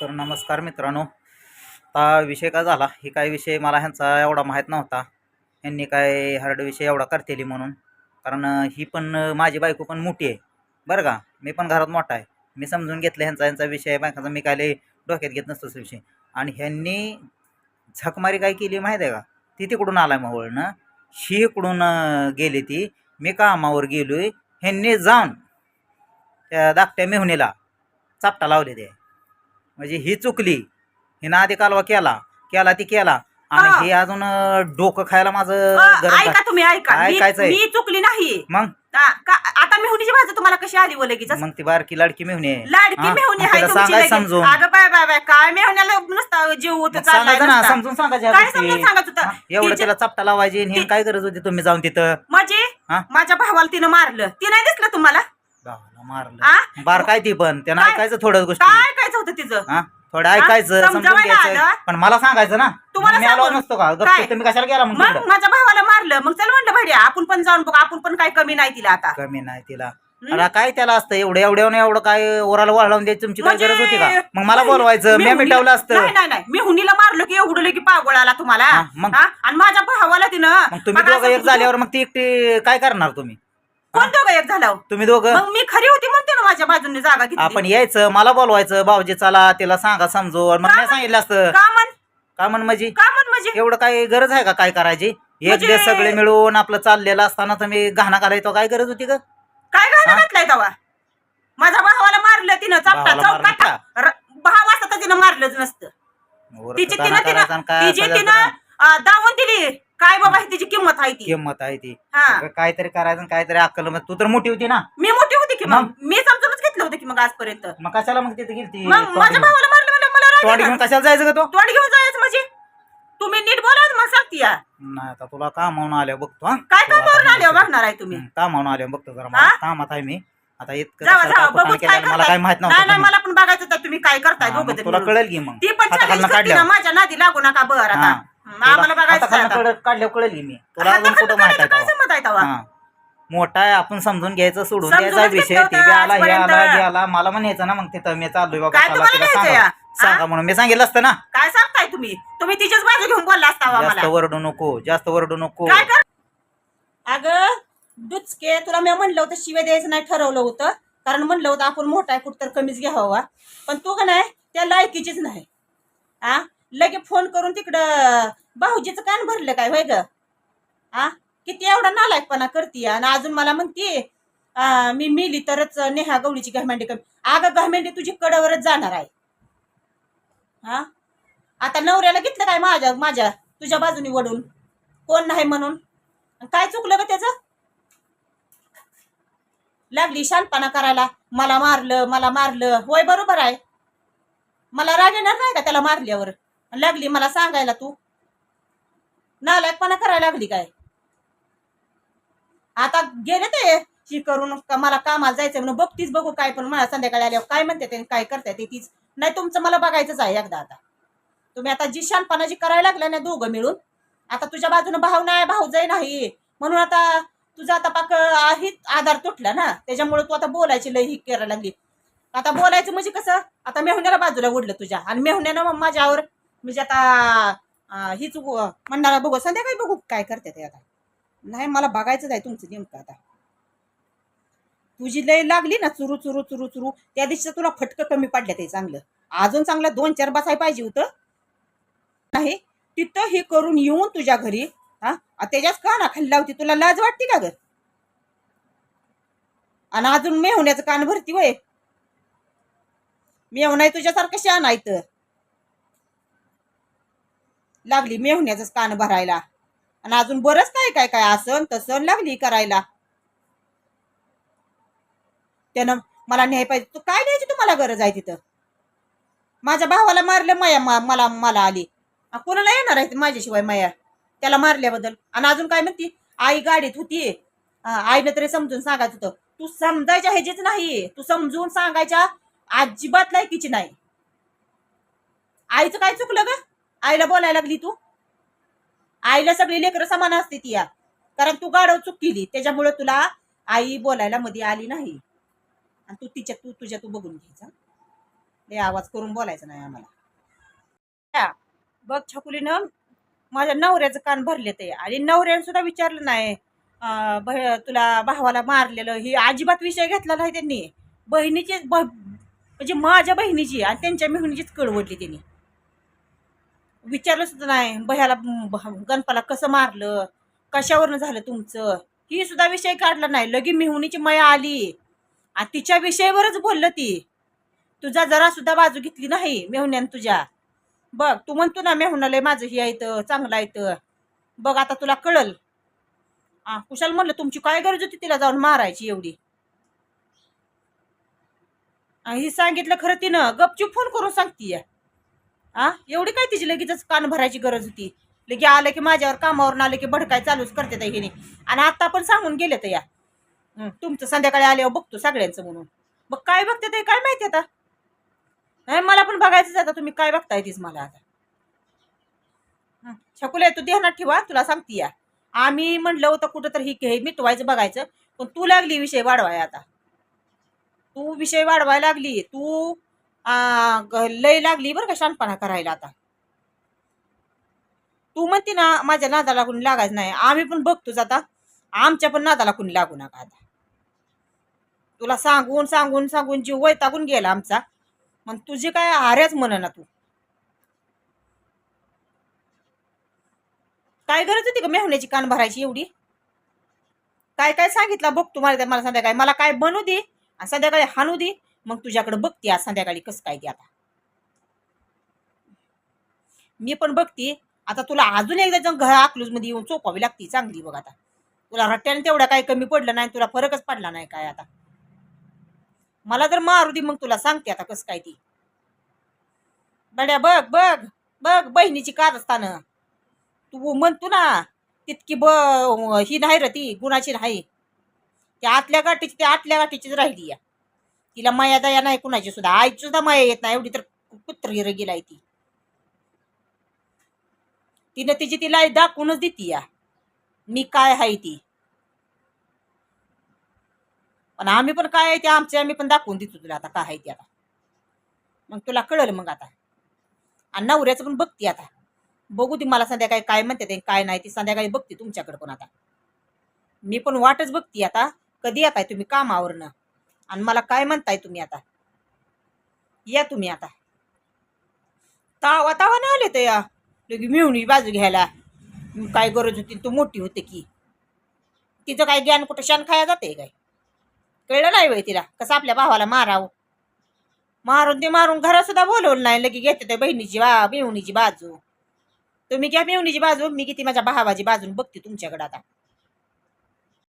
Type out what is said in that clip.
तर नमस्कार मित्रांनो. आता विषय काय झाला? हे काय विषय मला ह्यांचा एवढा माहीत नव्हता. यांनी काय हार्ड विषय एवढा करतेली म्हणून. कारण ही पण माझी बायको पण मोठी आहे. बरं का? मी पण घरात मोठा आहे. मी समजून घेतलं ह्यांचा ह्यांचा विषय बायकाचा मी काय डोक्यात घेत नसतो विषय. आणि ह्यांनी झकमारी काय केली माहीत आहे का? ती तिकडून आलाय मोहळनं. ही इकडून गेली ती. मी कामावर गेलोय. ह्यांनी जाऊन त्या धाकट्या मेहुणीला चापटा लावले ते. म्हणजे ही चुकली. हिनं आधी कालवा केला. केला ती केला. आणि हा. अजून अं, डोकं खायला माझं अ, ऐका तुम्ही ऐका. काय मी- चुकली नाही. मग? आ, का- आता मेहुणीची भाजी तुम्हाला कशी आली व लगेच मग ती बारकी लाडकी मेहुणी आहे. लाडकी हा? मेहुणी मग आहे तिला तुमची सांगायचं लगेच. समजून. अगं बाय बाय बाय. काय मेहुण्याला नुसता जीव होत मग सांगायचं ना समजून सांगायचं ह्या काय गोष्टी. समजून सांगत होतं? हा? एवढं तिच्या- तिला चापटा लावायची आणि काय गरज होती तुम्ही जाऊन तिथं? म्हणजे हा? माझ्या भावाला तिनं मारलं. ती नाही दिसलं तुम्हाला? भावाला मारलं आ? बार काय ती पण त्यानं काय? ऐकायचं थोडं गोष्टी काय ऐकायचं होतं तिचं हा थोडं ऐकायचं? समजून समजावायला घ्यायचं आलं? पण मला सांगायचं ना तुम्हाला मी आलो सांगून. नसतो का काय? गप्प तुम्ही कशाला गेला मग मग तिकडं? माझ्या भावाला मारलं मग चल म्हणलं भाड्या आपण पण जाऊन बघ आपण पण काय कमी नाही तिला आता कमी नाही तिला? अरे काय त्याला असतं एवढं एवढं एवढं काय ओराला वाढवून द्यायची तुमची काय म्हणजे गरज होती का मग मला बोलवायचं मी हुनीला- मिटवलं असतं नाही नाही नाही मी हुनीला मारलं की एवढं की पागोळ आला तुम्हाला हा, मग? हा? आणि माझ्या भावाला तिनं मग तुम्ही बघा दोघं एक झाल्यावर मग ती एकटी काय करणार तुम्ही कोण दोघं एक झालं? तुम्ही दोघं? मग मी खरी होती म्हणते ना माझ्या बाजूने जागा घेतली आपण यायचं मला बोलवायचं भाऊजी चला तिला सांगा समजून. मग मी सांगितलं असतं. का म्हण का म्हण माझी का म्हण म्हणजे? एवढं काय गरज आहे का काय करायची? एक म्हणजे- दिवस सगळे मिळून आपलं चाललेलं असताना तुम्ही घाणा घालायचो काय गरज होती का काय घालून हा? घातलाय तेव्हा माझ्या भावाला मारलं तिनं चापटा भावाला मारलं चौकाटा र- भाव असता तर तिनं मारलंच नसतं. तिची घाणा तिनं तिनं तिची तिनं. अं, दावून दिली. काय बाबा ही तिची किंमत आहे ती. किंमत आहे ती. हा. अगं काहीतरी करायचं आणि काहीतरी अक्कल मग तू तर मोठी होती ना. मी मोठी होती की मग? मी समजूनच घेतलं होतं की मग आजपर्यंत. मग कशाला मग तिथे गेली मग माझ्या भावाला मारलं म्हणजे मला राग तोंड येणार. घेऊन कशाला जायचं का तो? तोंड घेऊन जायचं म्हणजे? तुम्ही नीट बोला मला सांगते या. नाही आता तुला कामावून आल्या बघतो हा. काय कामावरून आता आल्यावर बघणार आहे तुम्ही? हं, कामावून आल्या बघतो जरा. हा? मला कामात आहे मी. आता इतकं जावा कशाला जावा कापून बघू केलं? काय मला काय माहीत. नाही नाही नव्हतं मला पण बघायचं होतं तुम्ही काय करताय हा, दोघं मग जण तुला मिळून. कळेल की मग. ती पण हाताखालनं challenge करते ना. काढल्यावर. माझ्या नादी लागू नका बर आता. हा. आम्हाला बघायचं आहे हाताखालनं आता. कळत- काढल्यावर कळेल की मी? तुला अजून हाताखालनं कुठं माहीत आहे काय तेव्हा? समज आहे तेव्हा? हा. मोठा आहे आपण समजून घ्यायचं सोडून समजूनच द्यायचा विषय. घेतलं ते होतं आला हे आजपर्यंत. आला हे आला. मला म्हणायचं ना मग तिथं. मी चाललोय बाबा काय चला तुम्हाला तिला घ्यायचं सांगा. म्हणून. मी सांगितलं असतं ना. काय सांगताय तुम्ही? तुम्ही तिच्याच बाजू घेऊन बोलला असता जास्त मला वरडू नको जास्त वरडू नको. काय कर अगं दुचके तुला मी म्हणलं होतं शिव्या द्यायचं नाही ठरवलं होतं. कारण म्हणलं होतं आपण मोठा आहे कुठं तर कमीच घ्यावा. पण तू का नाही त्या लायकीचीच नाही. आ लगे फोन करून तिकडं भाऊजीचं कान भरलं काय होय ग? आ? किती एवढा नालायकपणा करते आणि अजून मला म्हणते मी मेली तरच नेहा गवळीची गहमेंडी कमी. अगं गहमेंडी तुझी कडवरच जाणार आहे. हा आता नवऱ्याला घेतलं काय माझ्या माझ्या तुझ्या बाजूने वडून? कोण नाही म्हणून? काय चुकलं ग त्याचं? लागली शानपणा करायला. मला मारलं मला मारलं. होय बरोबर आहे. मला राग येणार नाही का त्याला मारल्यावर? लागली मला सांगायला तू? नालायकपणा करायला लागली काय? आता गेले ते. शी करून का मला कामाला जायचं म्हणून बघतीच बघू काय पण मला संध्याकाळी आल्यावर काय म्हणते ते काय करताय ते तीच. नाही तुमचं मला बघायचंच आहे एकदा आता. तुम्ही आता जी शानपणा जी करायला लागल्या ना दोघं मिळून आता तुझ्या बाजूने भाव नाही भाऊजाई नाही. म्हणून आता तुझा आता पाक आहेत आधार तुटला ना. त्याच्यामुळे तू आता बोलायची लय ही करायला लागली. आता बोलायचं म्हणजे कसं? आता मेहुण्याला बाजूला उडलं तुझ्या. आणि मेहुण्यानं मग माझ्यावर म्हणजे आता हीच उ- बघू संध्याकाळी बघू काय करते ते आता. नाही मला बघायचंच आहे तुमचं नेमकं आता. तुझी लय लागली ना चुरू चुरू चुरू चुरू. त्या दिवशी तुला फटकं कमी पडलं ते चांगलं. अजून चांगलं दोन चार बसाय पाहिजे होतं. नाही तिथं हे करून येऊन तुझ्या घरी हा? त्याच्यात का ना खाल्ला होती तुला लाज वाटते का ग? आणि अजून मेहुण्याचं कान भरती वय. मेहुणाय तुझ्यासारखं शान आहे तर लागली मेहुण्याचंच कान भरायला. आणि अजून बरंच काय काय काय असन तसन लागली करायला. त्यानं मला न्याय पाहिजे. तू काय न्यायची तुम्हाला गरज आहे तिथं? माझ्या भावाला मारलं माया मा- मला मला आली. कोणाला येणार आहे माझ्याशिवाय माया? त्याला मारल्याबद्दल. आणि अजून काय म्हणती? आई गाडीत होती. आईनं तरी समजून सांगायचं होतं. तू समजायच्या ह्याचीच नाही. तू समजून सांगायच्या अजिबात लायकीची नाही. आईचं काय चुकलं ग? आईला बोलायला लागली तू? आईला सगळी लेकरं समान असते ती या. कारण तू गाडव चूक केली त्याच्यामुळे तुला आई बोलायला मध्ये आली नाही. आणि तू तिच्या तू तुझ्या तू बघून घ्यायचा ते आवाज करून बोलायचं नाही आम्हाला. बघ छकुलीनं माझ्या नवऱ्याचं कान भरले ते. आणि नवऱ्याने सुद्धा विचारलं नाही तुला भावाला मारलेलं ही अजिबात विषय घेतला नाही त्यांनी. बहिणीची म्हणजे माझ्या बहिणीची आणि त्यांच्या मेहणीचीच कळवडली त्यांनी. विचारलं सुद्धा नाही बह्याला गणपाला कसं मारलं? कशावरनं झालं तुमचं? ही सुद्धा विषय काढला नाही. लगे मेहुणीची मया आली. आणि तिच्या विषयावरच बोललं ती. तुझा जरा सुद्धा बाजू घेतली नाही मेहुण्यानं तुझ्या. बघ तू म्हणतो ना मेहुणालय माझं हे येतं चांगलं येतं बघ आता तुला कळल. हा कुशाल म्हणलं तुमची काय गरज होती तिला जाऊन मारायची एवढी? ही सांगितलं खरं तिनं. गपचूप फोन करून सांगतीय. हा एवढी काय तिची लगेचच कान भरायची गरज होती? लगे आलं की माझ्यावर कामावरून आलं की भडकाय चालूच करते त्या हिने. आणि आता पण सांगून गेले तर या. तुमचं संध्याकाळी आल्यावर बघतो सगळ्यांचं म्हणून. मग काय बघते ते काय माहिती आता? नाही मला पण बघायचंच आता. तुम्ही काय बघताय तीच मला आता. हं, छकुले तू ध्यानात ठेवा. तुला सांगते या. आम्ही म्हणलं होतं कुठं तर ही हे मिटवायचं बघायचं. पण तू लागली विषय वाढवाय आता. तू विषय वाढवायला लागली. तू लय लागली बरं का शानपणा करायला आता. तू म्हणते ना माझ्या नादाला कुणी लागायचं नाही. आम्ही पण बघतोच आता. आमच्या पण नादाला कुणी लागू नका आता. तुला सांगून सांगून सांगून जीव वैतागून गेला आमचा. मग तुझी काय हार्याच म्हण ना तू? काय गरज होती का मेहुण्याची कान भरायची एवढी? काय काय सांगितलं? बघ तुम्हाला मला संध्याकाळी. मला काय बनू दे आणि संध्याकाळी हाणू दे. मग तुझ्याकडे बघते आज संध्याकाळी कसं काय ते आता. मी पण बघते. आता तुला अजून एकदा जण घर अकलूजमध्ये येऊन चोपावी लागती चांगली बघ आता. तुला रट्ट्याने तेवढा काही कमी पडलं नाही तुला फरकच पडला नाही काय आता. मला जर मारू दे मग तुला सांगते आता कसं काय ती. बड्या बघ बघ बघ बहिणीची कारस्थानं. तू म्हणतो ना तितकी ब ही नाही र ती गुणाची नाही. त्या आतल्या गाठीची त्या आतल्या गाठीचीच राहिली या. तिला माया दया नाही कुणाची सुद्धा. आईची सुद्धा माया येत नाही. एवढी तर कुत्र हिर गेलाय ती. तिनं तिची तिला दाखवूनच देती या. मी काय आहे ती? पण आम्ही पण काय आहे ते आमचे आम्ही पण दाखवून देतो तुला आता काय आहे ते आता. मग तुला कळलं मग आता. आणि नवऱ्याचं पण बघते आता. बघू ती मला संध्याकाळी काय म्हणते काय नाही ती संध्याकाळी बघते तुमच्याकडे पण आता. मी पण वाटच बघते आता. कधी येताय तुम्ही कामावरनं? आणि मला काय म्हणताय तुम्ही आता? या तुम्ही आता. तावा तावा नाही आले तर या. लगे मिळून बाजू घ्यायला. काय गरज होती तू मोठी होते की. तिचं काय ज्ञान कुठं शान खाया जाते काय? कळलं नाही वय तिला कसं आपल्या भावाला मारावं. मारून ते मारून घरात सुद्धा बोलवलं नाही लगे घेते त्या बहिणीची बा मिळवणीची बाजू. तुम्ही घ्या मिळवणीची बाजू मी किती माझ्या भावाची बाजून बघते तुमच्याकडे आता.